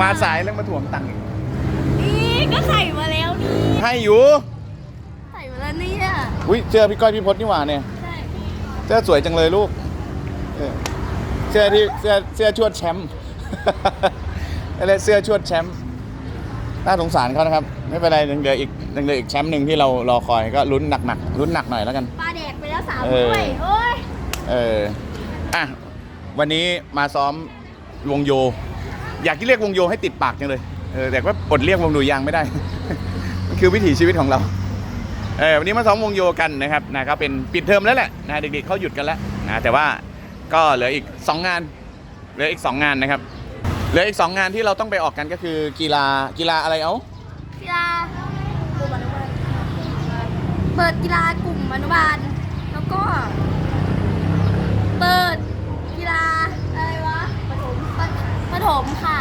มาสายแล้วมาถ่วงตังค์อีกนี่ก็ใส่มาแล้วนี่ให้อยู่ใส่มาแล้วเนี่ยอุ้ยเสื้อพี่ก้อยพี่พศนี่หว่าเนี่ยใช่เสื้อสวยจังเลยลูกเออเสื้อที่เสื้อเสื้อชวดแชมป์ อะไรเสื้อชวดแชมป์น่าสงสารเขานะครับ ไม่เป็นไรยังเหลืออีกยังเหลืออีกแชมป์หนึ่งที่เรารอคอยก็ลุ้นหนักๆลุ้นหนักหน่อยแล้วกัน ปลาแดกไปแล้วสามเออถ้วยโอ้ย เอออะวันนี้มาซ้อมวงโย อยากที่เรียกวงโยให้ติดปากจังเลยเออแต่ว่าอดเรียกวงดุยางไม่ได้ มันคือวิถีชีวิตของเราเออวันนี้มาซ้อมวงโยกันนะครับนะก็เป็นปิดเทอมแล้วแหละนะเด็กๆเขาหยุดกันแล้วนะแต่ว่าก็เหลืออีก 2 งานเหลืออีก 2 งานนะครับเหลืออีก 2 งานที่เราต้องไปออกกันก็คือกีฬากีฬาอะไรเอากีฬาเปิดกีฬากลุ่มอนุบาลแล้วก็ เปิดกีฬาอะไรวะปฐม ปฐมค่ะ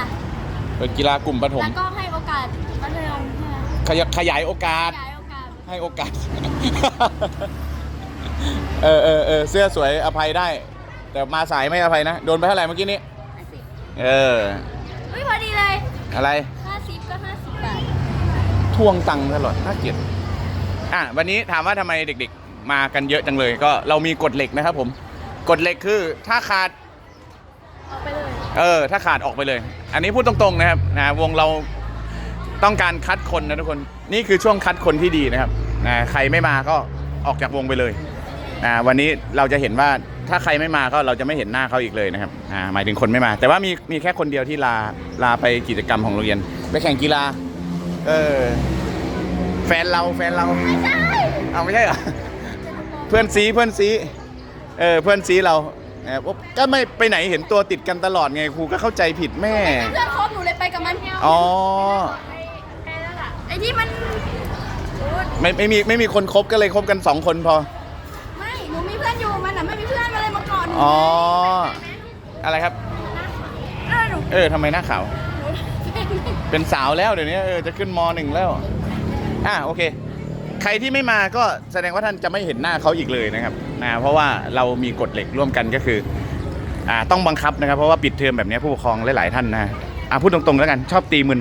เป็นกีฬากลุ่มปฐมแล้วก็ให้โอกาสมัธยมใช่ไหมขยขยายโอกาส ขยายโอกาสให้โอกาส เออเออเออเสื้อสวยอภัยได้ แต่มาสายไม่อภัยนะ โดนไปเท่าไหร่เมื่อกี้นี้ ห้าสิบเออ เฮ้ยพอดีเลยอะไรห้าสิบก็ห้าสิบบาททวงตังค์ตลอดน่าเกลียดอะวันนี้ถามว่าทำไมเด็กๆ มากันเยอะจังเลย ก็เรามีกฎเหล็กนะครับผม กฎเหล็กคือถ้าขาด เอาไปเลย เออถ้าขาดออกไปเลย อันนี้พูดตรงๆนะครับนะวงเราต้องการคัดคนนะทุกคนนี่คือช่วงคัดคนที่ดีนะครับนะใครไม่มาก็ออกจากวงไปเลยนะวันนี้เราจะเห็นว่าถ้าใครไม่มาก็เราจะไม่เห็นหน้าเขาอีกเลยนะครับอ่าหมายถึงคนไม่มา แต่ว่ามีมีแค่คนเดียวที่ลาลาไปกิจกรรมของโรงเรียนไปแข่งกีฬาเออแฟนเราแฟนเราไม่ใช่เอาไม่ใช่เหรอเพื่อนซีเพื่อนซีเออเพื่อนซีเรา เออก็ไม่ไปไหนเห็นตัวติดกันตลอดไงครูก็เข้าใจผิดแม่ เพื่อนคบหนูเลยไปกับมันอ๋อ ไอ้ที่มันไม่ไม่มีไม่มีคนคบก็เลยคบกันสองคนพอ ไม่หนูมีเพื่อนอยู่มันอะไม่มีเพื่อนมาเลยมาก่อนหนูอ๋อ อะไรครับ เออหนูเออทำไมหน้าขาวหนูเป็นสาวแล้วเดี๋ยวนี้เออจะขึ้นมหนึ่งแล้ว อะโอเค ใครที่ไม่มาก็แสดงว่าท่านจะไม่เห็นหน้าเขาอีกเลยนะครับ นะเพราะว่าเรามีกฎเหล็กร่วมกันก็คืออ่าต้องบังคับนะครับ เพราะว่าปิดเทอมแบบนี้ผู้ปกครองหลายๆท่านนะอะพูดตรงๆแล้วกันชอบตีมึน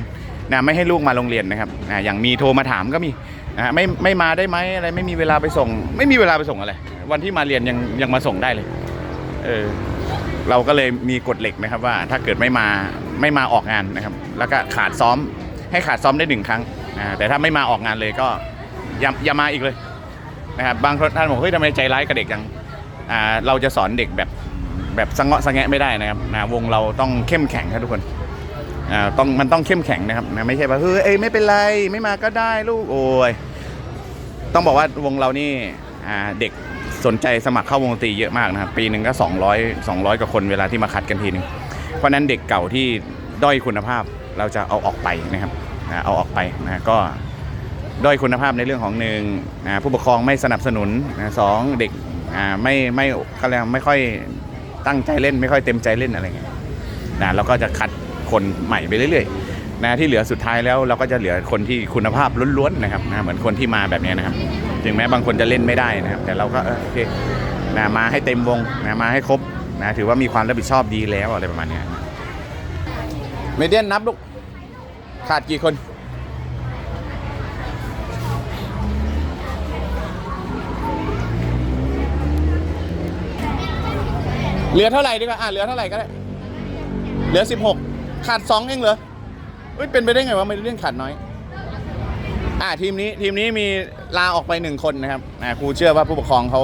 นะไม่ให้ลูกมาโรงเรียนนะครับนะอย่างมีโทรมาถามก็มีนะไม่ไม่มาได้ไหมอะไรไม่มีเวลาไปส่ง ไม่มีเวลาไปส่งอะไร วันที่มาเรียนยังยังมาส่งได้เลยเออเราก็เลยมีกฎเหล็กนะครับว่าถ้าเกิดไม่มาไม่มาออกงานนะครับ แล้วก็ขาดซ้อมให้ขาดซ้อมได้หนึ่งครั้งแต่ถ้าไม่มาออกงานเลยก็อย่าอย่ามาอีกเลย นะครับบางท่านบอกเฮ้ยทำไมใจร้ายกับเด็กจังอ่าเราจะสอนเด็กแบบแบบสะเงาะสะแงะไม่ได้นะครับนะวงเราต้องเข้มแข็งครับทุกคนอ่าต้องมันต้องเข้มแข็งนะครับนะไม่ใช่ว่าเฮ้ยเอ้ยไม่เป็นไรไม่มาก็ได้ลูกโอ้ยต้องบอกว่าวงเรานี่อ่าเด็กสนใจสมัครเข้าวงดนตรีเยอะมากนะครับปีหนึ่งก็ 200 200กว่าคนเวลาที่มาคัดกันทีหนึงเพราะฉะนั้นเด็กเก่าที่ด้อยคุณภาพเราจะเอาออกไปนะครับนะเอาออกไปนะก็ ด้อยคุณภาพในเรื่องของหนึ่งผู้ปกครองไม่สนับสนุนสองเด็กไม่ไม่ก็เรียกว่าไม่ค่อยตั้งใจเล่นไม่ค่อยเต็มใจเล่นอะไรเงี้ยนะเราก็จะคัดคนใหม่ไปเรื่อยๆนะที่เหลือสุดท้ายแล้วเราก็จะเหลือคนที่คุณภาพล้วนๆนะครับนะเหมือนคนที่มาแบบนี้นะครับถึงแม้บางคนจะเล่นไม่ได้นะครับ แต่เราก็โอเคนะมาให้เต็มวงนะมาให้ครบนะถือว่ามีความรับผิดชอบดีแล้วอะไรประมาณนี้เมเดียนนับลูกขาดกี่คน เหลือเท่าไหร่ดีกว่าอะเหลือเท่าไหร่ก็ได้ เหลือ16ขาด2เองเหรอเฮ้ยเป็นไปได้ไงวะไม่ได้เรื่องขาดน้อย อ่าทีมนี้ทีมนี้มีลาออกไปหนึ่งคนนะครับอ่าครูเชื่อว่าผู้ปกครองเขา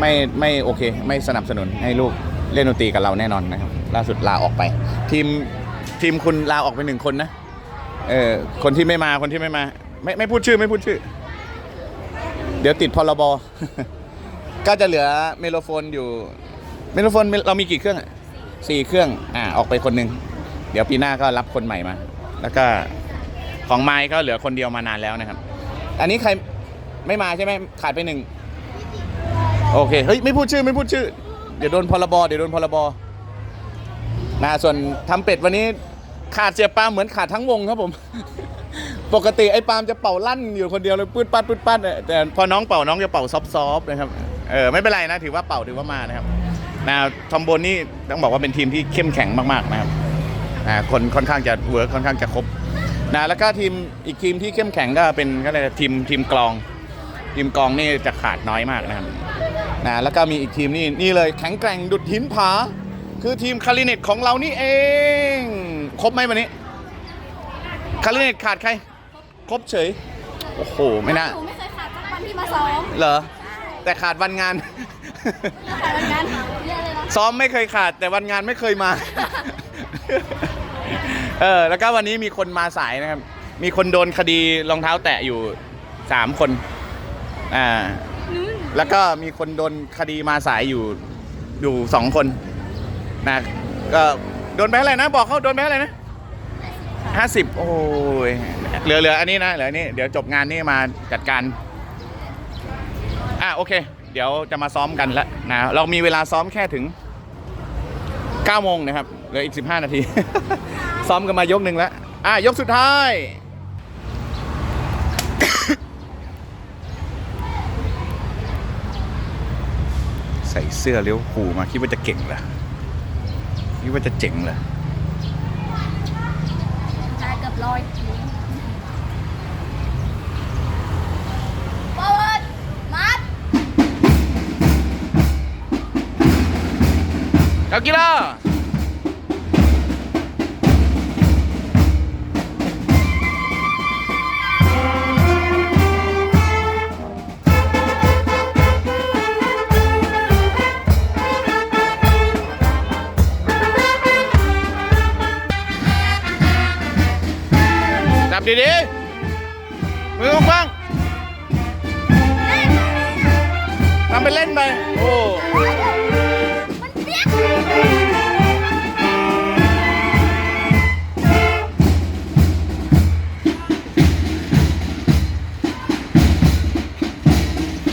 ไม่ไม่โอเค ไม่สนับสนุนให้ลูกเล่นดนตรีกับเราแน่นอนนะครับ ล่าสุดลาออกไป ทีมทีมคุณลาออกไปหนึ่งคนนะเออคนที่ไม่มาคนที่ไม่มา ไม่ไม่พูดชื่อไม่พูดชื่อ เดี๋ยวติดพรบก็จะเหลือเมโลโฟนอยู่ เมโลโฟนเรามีกี่เครื่องอะสี่เครื่องอ่าออกไปคนหนึ่งเดี๋ยวปีหน้าก็รับคนใหม่มา แล้วก็ของไม้ก็เหลือคนเดียวมานานแล้วนะครับ อันนี้ใครไม่มาใช่ไหมขาดไปหนึ่งโอเคเฮ้ยไม่พูดชื่อไม่พูดชื่อ เดี๋ยวโดนพรบเดี๋ยวโดนพรบนะส่วนทำเป็ดวันนี้ขาดเสียปาล์มเหมือนขาดทั้งวงครับผม ปกติไอ้ปามจะเป่าลั่นอยู่คนเดียวเลยปืดปัดปืดปัดเนี่ยแต่พอน้องเป่าน้องจะเป่าซอฟๆนะครับเออไม่เป็นไรนะถือว่าเป่าถือว่ามานะครับ นะทอมโบนนี่ต้องบอกว่าเป็นทีมที่เข้มแข็งมากๆนะครับอ่าคนค่อนข้างจะเวิร์คค่อนข้างจะครบนะแล้วก็ทีมอีกทีมที่เข้มแข็งก็เป็นก็เลยกทีมทีมกลอง ทีมกลองนี่จะขาดน้อยมากนะครับนะแล้วก็มีอีกทีมนี่นี่เลยแข็งแกร่งดุดหินผา คือทีมคาริเนตของเรานี่เองครบไหมวันนี้คาริเนตขาดใคร ครบเฉยโอ้โหไม่น่าหนูไม่เคยขาดสักวันที่มาซ้อมเหรอแต่ขาดวันงานขาด วันงานเยอะเลยนะซ้อมไม่เคยขาด แต่วันงานไม่เคยมา เออแล้วก็วันนี้มีคนมาสายนะครับ มีคนโดนคดีรองเท้าแตะอยู่สามคน อ่า แล้วก็มีคนโดนคดีมาสายอยู่อยู่สองคนนะก็โดนไปเท่าไหร่นะบอกเขาโดนไปเท่าไหร่นะห้าสิบโอ้ยเหลือเหลืออันนี้นะเหลืออันนี้เดี๋ยวจบงานนี่มาจัดการ อะโอเค เดี๋ยวจะมาซ้อมกันแล้วนะเรามีเวลาซ้อมแค่ถึง9โมงนะครับเหลืออีก 15 นาที ซ้อมกันมายกหนึ่งแล้ว อะ ยกสุดท้าย ใส่เสื้อเลี้ยวผูลมาคิดว่าจะเก่งเหรอคิดว่าจะเจ๋งเหรอตายเกือบร้อย กีฬาจับดีๆ มือกว้างทำไปเล่นไป โอ้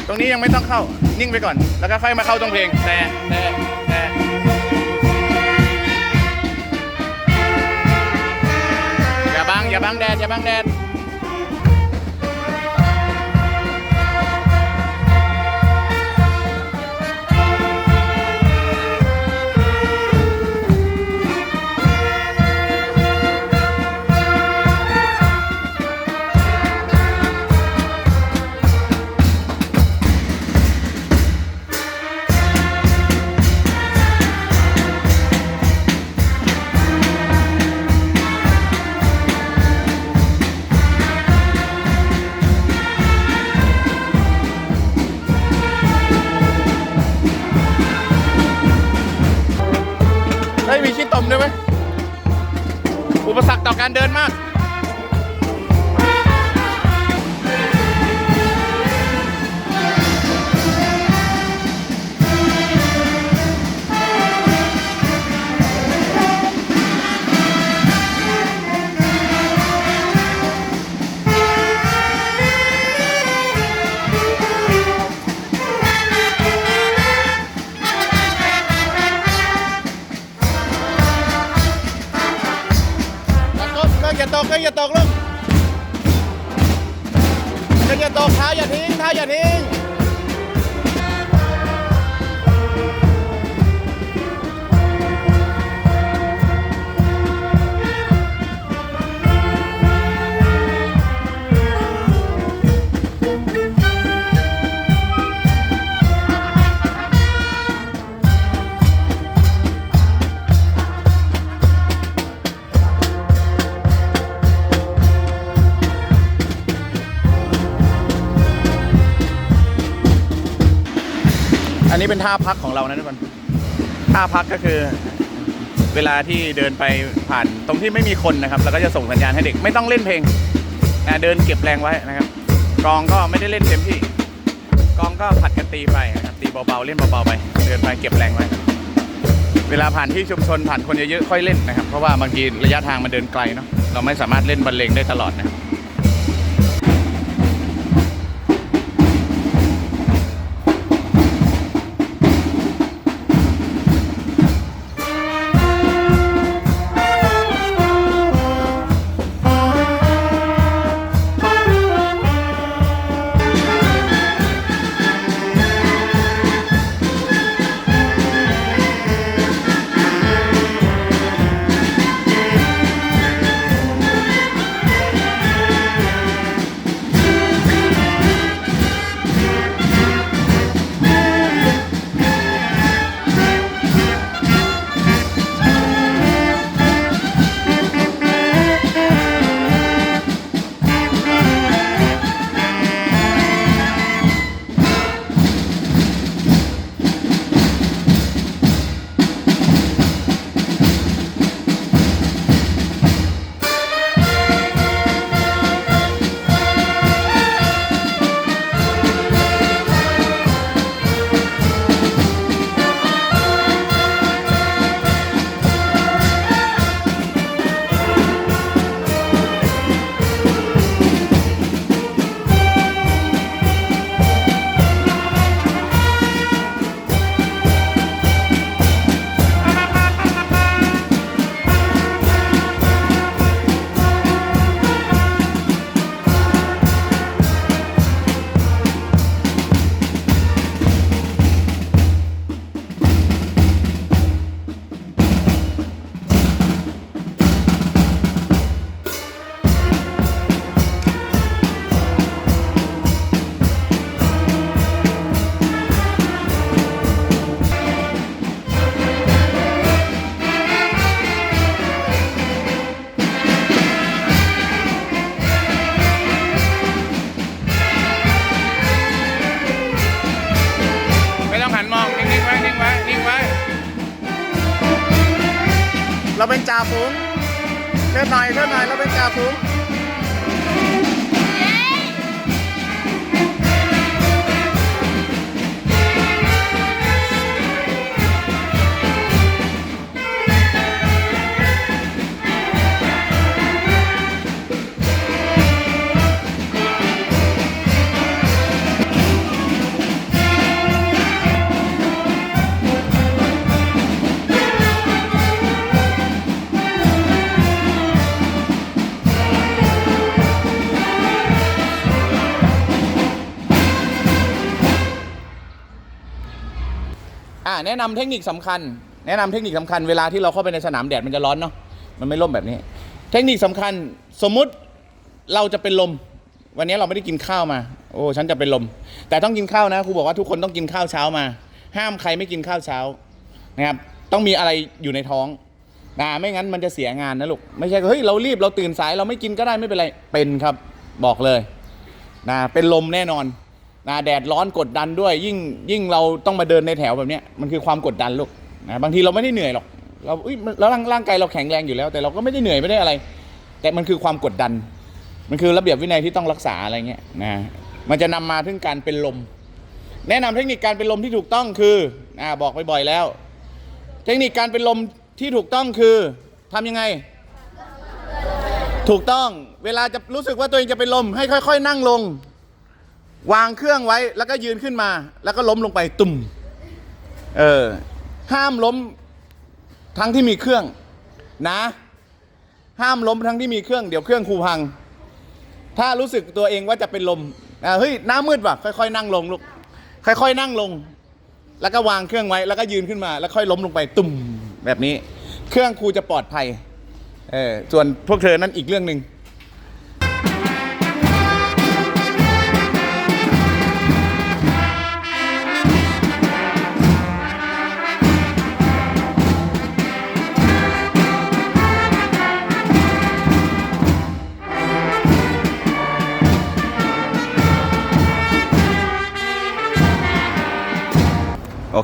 ตรงนี้ยังไม่ต้องเข้า นิ่งไปก่อน แล้วก็ค่อยมาเข้าตรงเพลงแต่แต่แต่อย่าบังอย่าบังแดดอย่าบังแดด มีขี้ตมด้วยไหมอุปสรรคต่อการเดินมาก อย่าตกเครื่อย่าตกลูกเครื่องอย่าตกเท้าอย่าทิ้งเท้าอย่าทิ้ง อันนี้เป็นท่าพักของเรานะทุกคนท่าพักก็คือ เวลาที่เดินไปผ่านตรงที่ไม่มีคนนะครับแล้วก็จะส่งสัญญาณให้เด็กไม่ต้องเล่นเพลงนะเดินเก็บแรงไว้นะครับกองก็ไม่ได้เล่นเต็มที่กองก็ผัดกันตีไปนะครับตีเบาๆเล่นเบาๆไป เดินไปเก็บแรงไว้ เวลาผ่านที่ชุมชนผ่านคนเยอะๆค่อยเล่นนะครับ เพราะว่าบางทีระยะทางมันเดินไกลเนาะเราไม่สามารถเล่นบรรเลงได้ตลอดนะครับ นะนำเทคนิคสำคัญ แนะนำเทคนิคสำคัญเวลาที่เราเข้าไปในสนามแดดมันจะร้อนเนาะมันไม่ร่มแบบนี้ เทคนิคสำคัญสมมุติเราจะเป็นลม วันนี้เราไม่ได้กินข้าวมา โอ้ฉันจะเป็นลม แต่ต้องกินข้าวนะครูบอกว่าทุกคนต้องกินข้าวเช้ามา ห้ามใครไม่กินข้าวเช้านะครับต้องมีอะไรอยู่ในท้องนะไม่งั้นมันจะเสียงานนะลูกไม่ใช่เฮ้ยเรารีบเราตื่นสายเราไม่กินก็ได้ไม่เป็นไรเป็นครับ บอกเลยนะเป็นลมแน่นอน นะแดดร้อนกดดันด้วย ยิ่งยิ่งเราต้องมาเดินในแถวแบบนี้มันคือความกดดันลูกนะบางทีเราไม่ได้เหนื่อยหรอกเราแล้วร่างร่างกายเราแข็งแรงอยู่แล้ว แต่เราก็ไม่ได้เหนื่อยไม่ได้อะไร แต่มันคือความกดดัน มันคือระเบียบวินัยที่ต้องรักษาอะไรเงี้ยนะมันจะนำมาถึงการเป็นลม แนะนำเทคนิคการเป็นลมที่ถูกต้องคืออ่าบอกไปบ่อยแล้ว เทคนิคการเป็นลมที่ถูกต้องคือทำยังไง ถูกต้องเวลาจะรู้สึกว่าตัวเองจะเป็นลมให้ค่อย ๆ นั่งลง วางเครื่องไว้แล้วก็ยืนขึ้นมา แล้วก็ล้มลงไปตุ่มเออห้ามล้มทั้งที่มีเครื่องนะ ห้ามล้มทั้งที่มีเครื่องเดี๋ยวเครื่องครูพัง ถ้ารู้สึกตัวเองว่าจะเป็นลมเฮ้ยหน้ามืดว่ะค่อยๆนั่งลงลูกค่อย ๆ นั่งลง แล้วก็วางเครื่องไว้แล้วก็ยืนขึ้นมา แล้วค่อยล้มลงไปตุ่มแบบนี้ เครื่องครูจะปลอดภัยเออส่วนพวกเธอนั่นอีกเรื่องหนึ่ง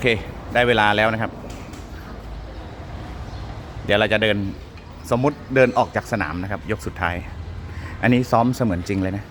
เค ได้เวลาแล้วนะครับ เดี๋ยวเราจะเดินสมมุติเดินออกจากสนามนะครับ ยกสุดท้าย อันนี้ซ้อมเสมือนจริงเลยนะ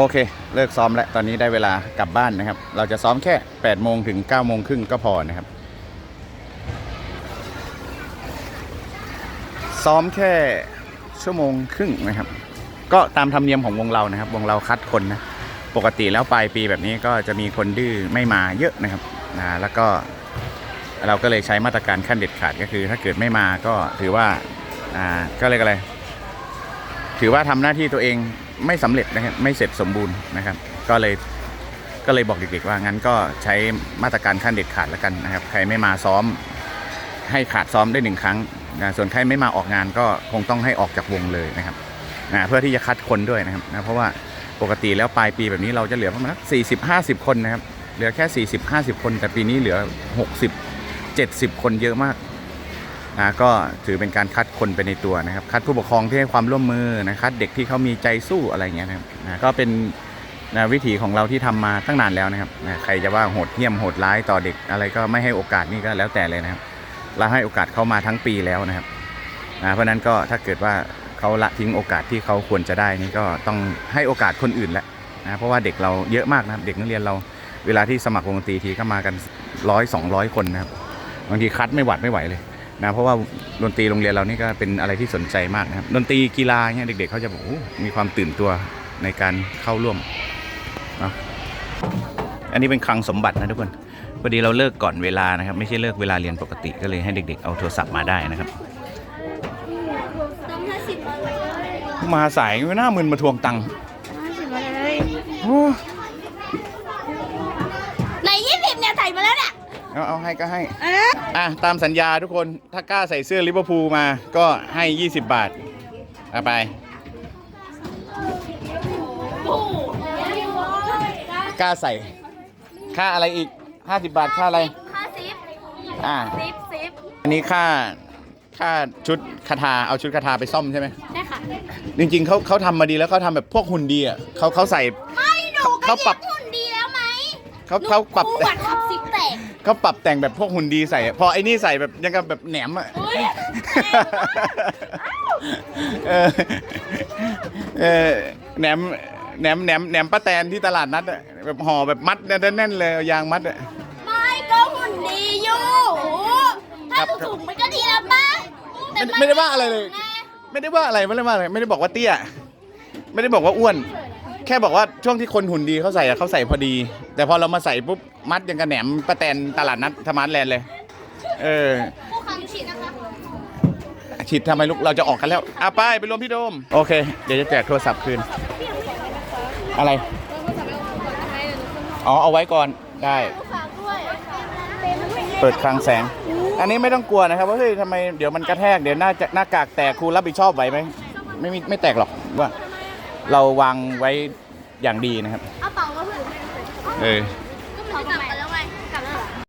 โอเค เลิกซ้อมแล้ว ตอนนี้ได้เวลากลับบ้านนะครับ เราจะซ้อมแค่8โมงถึง9โมงครึ่งก็พอนะครับ ซ้อมแค่ชั่วโมงครึ่งนะครับ ก็ตามธรรมเนียมของวงเรานะครับ วงเราคัดคนนะ ปกติแล้วปลายปีแบบนี้ก็จะมีคนดื้อไม่มาเยอะนะครับนะแล้วก็เราก็เลยใช้มาตรการขั้นเด็ดขาดก็คือ ถ้าเกิดไม่มาก็ถือว่าอ่าก็เลยกอะไร ถือว่าทำหน้าที่ตัวเองไม่สำเร็จนะครับไม่เสร็จสมบูรณ์นะครับ ก็เลยก็เลยบอกเด็กๆว่างั้นก็ใช้มาตรการขั้นเด็ดขาดแล้วกันนะครับ ใครไม่มาซ้อมให้ขาดซ้อมได้หนึ่งครั้งนะส่วนใครไม่มาออกงานก็คงต้องให้ออกจากวงเลยนะครับนะเพื่อที่จะคัดคนด้วยนะครับนะเพราะว่าปกติแล้วปลายปีแบบนี้เราจะเหลือประมาณสี่สิบห้าสิบคนนะครับ เหลือแค่สี่สิบห้าสิบคน แต่ปีนี้เหลือหกสิบเจ็ดสิบคนเยอะมาก นะก็ถือเป็นการคัดคนไปในตัวนะครับ คัดผู้ปกครองที่ให้ความร่วมมือนะคัดเด็กที่เขามีใจสู้อะไรเงี้ยนะครับนะก็เป็นนะวิถีของเราที่ทำมาตั้งนานแล้วนะครับนะใครจะว่าโหดเหี้ยมโหดร้ายต่อเด็กอะไรก็ไม่ให้โอกาสนี่ก็แล้วแต่เลยนะครับเราให้โอกาสเขามาทั้งปีแล้วนะครับนะเพราะฉะนั้นก็ถ้าเกิดว่าเขาละทิ้งโอกาสที่เขาควรจะได้นี่ก็ต้องให้โอกาสคนอื่นแล้วนะเพราะว่าเด็กเราเยอะมากนะครับ เด็กนักเรียนเราเวลาที่สมัครวงดนตรีทีก็มากันร้อยสองร้อยคนนะครับบางทีคัดไม่หวัดไม่ไหวเลย นะเพราะว่าดนตรีโรงเรียนเรานี่ก็เป็นอะไรที่สนใจมากนะครับดนตรีกีฬาเนี่ยเด็กๆเขาจะบอกโอ้มีความตื่นตัวในการเข้าร่วมเนาะอันนี้เป็นคลังสมบัตินะทุกคนพอดีเราเลิกก่อนเวลานะครับ ไม่ใช่เลิกเวลาเรียนปกติก็เลยให้เด็ก ๆ เอาโทรศัพท์มาได้นะครับต้องห้าสิบมาเลยมาสายหน้ามึนมาทวงตังค์ห้าสิบมาเลย โอ้ เอาเอาให้ก็ให้ อะ ตามสัญญาทุกคน ถ้ากล้าใส่เสื้อลิเวอร์พูลมา ก็ให้ 20 บาทเอาไป กล้าใส่ ค่าอะไรอีก 50 บาท ค่าอะไรค่าซิปอ่าซิปซิปอันนี้ค่า ค่าชุดคาถาเอาชุดคาถาไปซ่อมใช่ไหม ได้ค่ะ จริงๆเขาเขาทำมาดีแล้วเขาทำแบบพวกหุ่นดีอะเขาเขาใส่ ไม่หนูก็เขาปรับเย็บหุ่นดีแล้วไหมเขาเขาปรับ หนูบัตรขับซิปแตก เขาปรับแต่งแบบพวกหุ่นดีใส่อะพอไอ้นี่ใส่แบบยังกับแบบแหนมอะ อุ๊ย เออเออแหนมแหนมแหนมแหนมป้าแตนที่ตลาดนัดอะแบบห่อแบบมัดแน่นๆเลยเอายางมัดอะ ไม่ก็หุ่นดีอยู่ถ้าครับถูกๆมันก็ดีแล้วป่ะแต่นไม่ได้ว่าอะไรเลยไงไม่ได้ว่าอะไรไม่ได้ว่าอะไรไม่ได้บอกว่าเตี้ย ไม่ได้บอกว่าอ้วน แค่บอกว่าช่วงที่คนหุ่นดีเขาใส่อะเขาใส่พอดี แต่พอเรามาใส่ปุ๊บมัดยังกระแหนมป้าแตนตลาดนัดธรรมะแลนด์เลย เออ ผู้คันฉีดนะคะฉีดทำไมลูกเราจะออกกันแล้วอะไปไปรวมพี่โดม โอเค เดี๋ยวจะแจกโทรศัพท์คืน อะไร อ๋อ เอาไว้ก่อนได้ เปิดคลังแสง อันนี้ไม่ต้องกลัวนะครับว่าเฮ้ยทำไมเดี๋ยวมันกระแทกเดี๋ยวหน้าจะหน้ากากแตกครูรับผิดชอบไหวไหมไม่มีไม่แตกหรอกว่า เราวางไว้อย่างดีนะครับ เอาเป๋ามาเพื่อนเออ ก็มันจะกลับอะไร